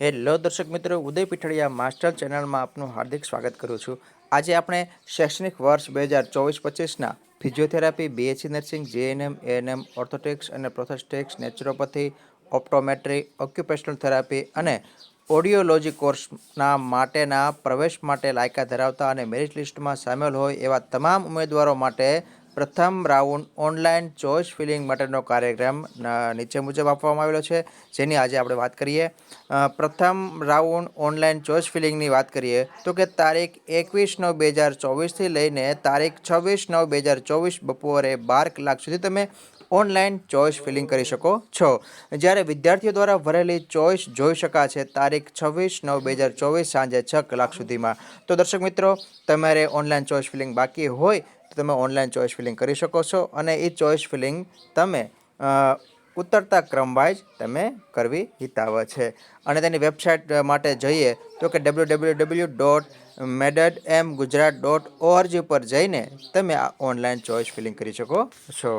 Hello દર્શક મિત્રો, ઉદય Pithadiya master ચેનલમાં આપનું હાર્દિક સ્વાગત કરું છું. આજે આપણે શૈક્ષણિક વર્ષ બે હજાર ચોવીસ પચીસના physiotherapy BSc nursing GNM ANM orthotics અને prosthetics, naturopathy, optometry, occupational therapy અને ઓડિયોલોજી કોર્સના માટેના પ્રવેશ માટે લાયકા ધરાવતા અને મેરિટ લિસ્ટમાં સામેલ હોય એવા તમામ ઉમેદવારો માટે પ્રથમ રાઉન્ડ ઓનલાઈન ચોઇસ ફિલિંગ માટેનો કાર્યક્રમ નીચે મુજબ આપવામાં આવેલો છે, જેની આજે આપણે વાત કરીએ. પ્રથમ રાઉન્ડ ઓનલાઈન ચોઇસ ફિલિંગની વાત કરીએ, તો કે તારીખ એકવીસ નવ બે હજાર ચોવીસથી લઈને તારીખ છવ્વીસ નવ બે હજાર ચોવીસ બપોરે બાર કલાક સુધી તમે ઓનલાઈન ચોઇસ ફિલિંગ કરી શકો છો. જ્યારે વિદ્યાર્થીઓ દ્વારા ભરેલી ચોઇસ જોઈ શકાશે તારીખ છવ્વીસ નવ બે હજાર ચોવીસ સાંજે છ કલાક સુધીમાં. તો દર્શક મિત્રો, તમારે ઓનલાઈન ચોઇસ ફિલિંગ બાકી હોય તમે ઓનલાઈન ચોઇસ ફિલિંગ કરી શકો છો અને એ ચોઇસ ફિલિંગ તમે ઉતરતા ક્રમવાઇઝ તમે કરવી હિતાવ છે. અને તેની વેબસાઇટ માટે જઈએ તો કે ડબલ્યુ ડબલ્યુ ડબલ્યુ ડોટ મેડડ એમ ગુજરાત ડોટ ઓઆરજી પર જઈને તમે આ ઓનલાઈન ચોઇસ ફિલિંગ કરી શકો છો.